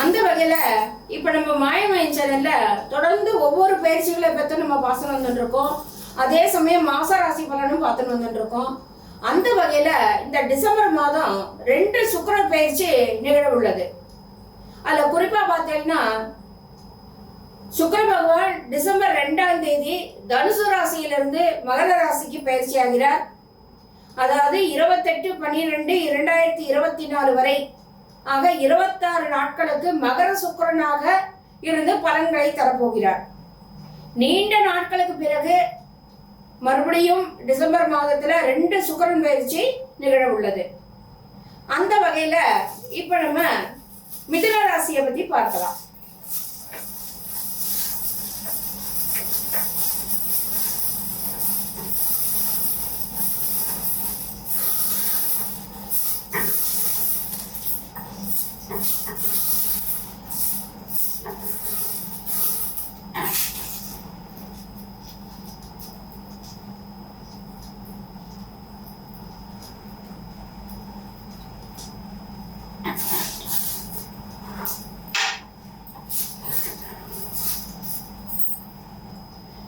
அந்த வகையில இப்ப நம்ம மாயன் சேனல்ல தொடர்ந்து ஒவ்வொரு பயிற்சிகளை பத்தி நம்ம பார்த்து வந்துருக்கோம் அதே சமயம் மாச ராசி பலனும் பார்த்துட்டு வந்துட்டுருக்கோம். அந்த வகையில இந்த டிசம்பர் மாதம் ரெண்டு சுக்கர பயிற்சி நிகழ உள்ளது. அதுல குறிப்பா பார்த்தீங்கன்னா சுக்கர பகவான் டிசம்பர் ரெண்டாம் தேதி தனுசு ராசியிலிருந்து மகர ராசிக்கு பயிற்சி ஆகிறார் அதாவது இருபத்தெட்டு பன்னிரெண்டு இரண்டாயிரத்தி இருபத்தி நாலு வரை ஆக இருபத்தாறு நாட்களுக்கு மகர சுக்கரனாக இருந்து பலன்களை தரப்போகிறார். நீண்ட நாட்களுக்கு பிறகு மறுபடியும் டிசம்பர் மாதத்துல ரெண்டு சுக்கரன் பயிற்சி நிகழ உள்ளது. அந்த வகையில இப்ப நம்ம மிதுன ராசியை பத்தி பார்க்கலாம்.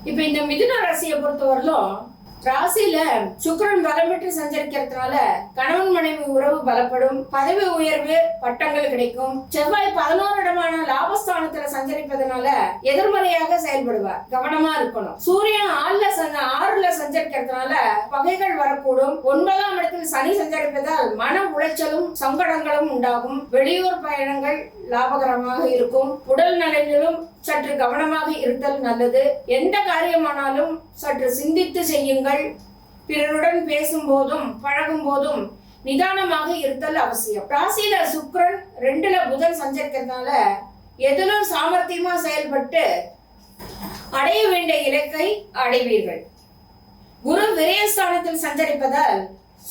இப்ப இந்த மிதுன ராசியை பொறுத்தவரையிலும் ராசியில சுக்கிரன் பலம் பெற்று சஞ்சரிக்கிறதுனால கணவன் மனைவி உறவு பலப்படும். பதவி உயர்வு பட்டங்கள் கிடைக்கும். செவ்வாய் பதினோரு இடமான லாபஸ்தானத்துல சஞ்சரிப்பதனால எதிர்மறையாக செயல்படுவார். கவனமா இருக்கணும். சூரியன் ஆறுல சஞ்ச- ஆறுல சஞ்சரிக்கிறதுனால பகைகள் வரக்கூடும். ஒன்பதாம் இடத்தில் சனி சஞ்சரிப்பதால் மன உளைச்சலும் சங்கடங்களும் உண்டாகும். வெளியூர் பயணங்கள் லாபகரமாக இருக்கும். உடல் நலனிலும் சற்று கவனமாக இருத்தல் நல்லது. எந்த காரியமானாலும் சற்று சிந்தித்து செய்யுங்கள். பிறருடன் பேசும்போதும் பழகும் போதும் நிதானமாக இருத்தல் அவசியம். ராசியில சுக்ரன் ரெண்டுல புதன் சஞ்சரிக்கிறதுனால எதிலும் சாமர்த்தியமா செயல்பட்டு அடைய வேண்டிய இலக்கை அடைவீர்கள். குரு விரயஸ்தானத்தில் சஞ்சரிப்பதால்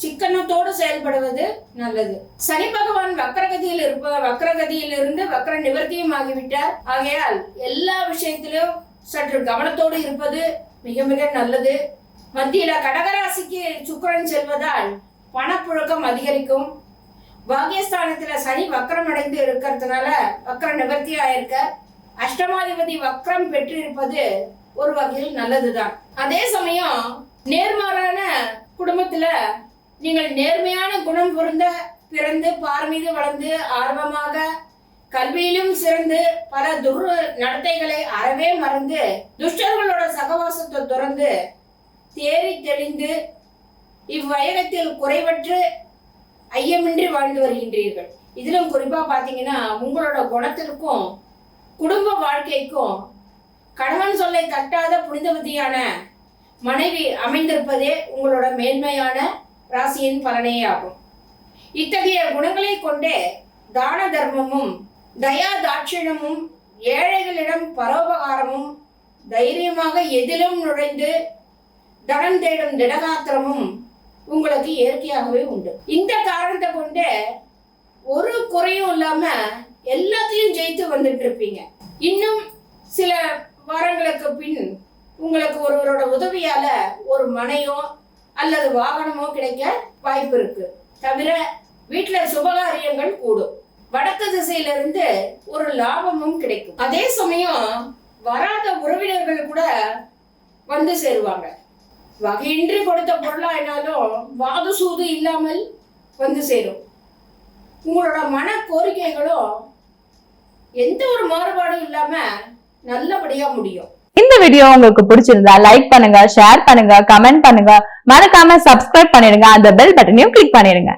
சிக்கனத்தோடு செயல்படுவது நல்லது. சனி பகவான் வக்கரகதியில் இருப்ப வக்ரகதியில் இருந்து வக்ர நிவர்த்தியும் ஆகிவிட்டார். ஆகையால் எல்லா விஷயத்திலும் சற்று கவனத்தோடு இருப்பது மிக மிக நல்லது. மத்தியில கடகராசிக்கு சுக்கரன் செல்வதால் பணப்புழக்கம் அதிகரிக்கும். பாகியஸ்தானத்தில் சனி வக்ரம் அடைந்து இருக்கிறதுனால வக்ர நிவர்த்தி ஆயிருக்க. அஷ்டமாதிபதி வக்ரம் பெற்றிருப்பது ஒரு வகையில் நல்லதுதான். அதே சமயம் நேர்மாறான குடும்பத்துல நீங்கள் நேர்மையான குணம் பொருந்த பிறந்து பார் மீது வளர்ந்து ஆர்வமாக கல்வியிலும் சிறந்து பல துர் நடத்தைகளை அறவே மறந்து துஷ்டர்களோட சகவாசத்தை துறந்து தேறி தெளிந்து இவ்வையகத்தில் குறைவற்று ஐயமின்றி வாழ்ந்து வருகின்றீர்கள். இதிலும் குறிப்பாக பார்த்தீங்கன்னா உங்களோட குணத்திற்கும் குடும்ப வாழ்க்கைக்கும் கணவன் சொல்லை தட்டாத புனிதவதியான மனைவி அமைந்திருப்பதே உங்களோட மேன்மையான ராசியின் பலனே ஆகும். இத்தகைய குணங்களை கொண்டே தான தர்மமும் தயா தாட்சிணமும் ஏழைகளிடம் பரோபகாரமும் தைரியமாக எதிலும் நுழைந்து தனம் தேடும் திடகாத்திரமும் உங்களுக்கு இயற்கையாகவே உண்டு. இந்த காரணத்தை கொண்டு ஒரு குறையும் இல்லாம எல்லாத்தையும் ஜெயித்து வந்துட்டு இருப்பீங்க. இன்னும் சில வாரங்களுக்கு பின் உங்களுக்கு ஒருவரோட உதவியால ஒரு மனையோ அல்லது வாகனமோ கிடைக்க வாய்ப்பு இருக்கு. தவிர வீட்டுல சுபகாரியங்கள் கூடும். வடக்கு திசையிலிருந்து ஒரு லாபமும் கிடைக்கும். அதே சமயம் வராத உறவினர்கள் கூட வந்து சேருவாங்க. வகையின்றி கொடுத்த பொருளாயினாலும் வாது சூது இல்லாமல் வந்து சேரும். உங்களோட மன கோரிக்கைகளும் எந்த ஒரு மாறுபாடும் இல்லாம நல்லபடியா முடியும். இந்த வீடியோ உங்களுக்கு பிடிச்சிருந்தா லைக் பண்ணுங்க ஷேர் பண்ணுங்க கமெண்ட் பண்ணுங்க. மறக்காம சப்ஸ்கிரைப் பண்ணிடுங்க. அந்த பெல் பட்டனையும் கிளிக் பண்ணிடுங்க.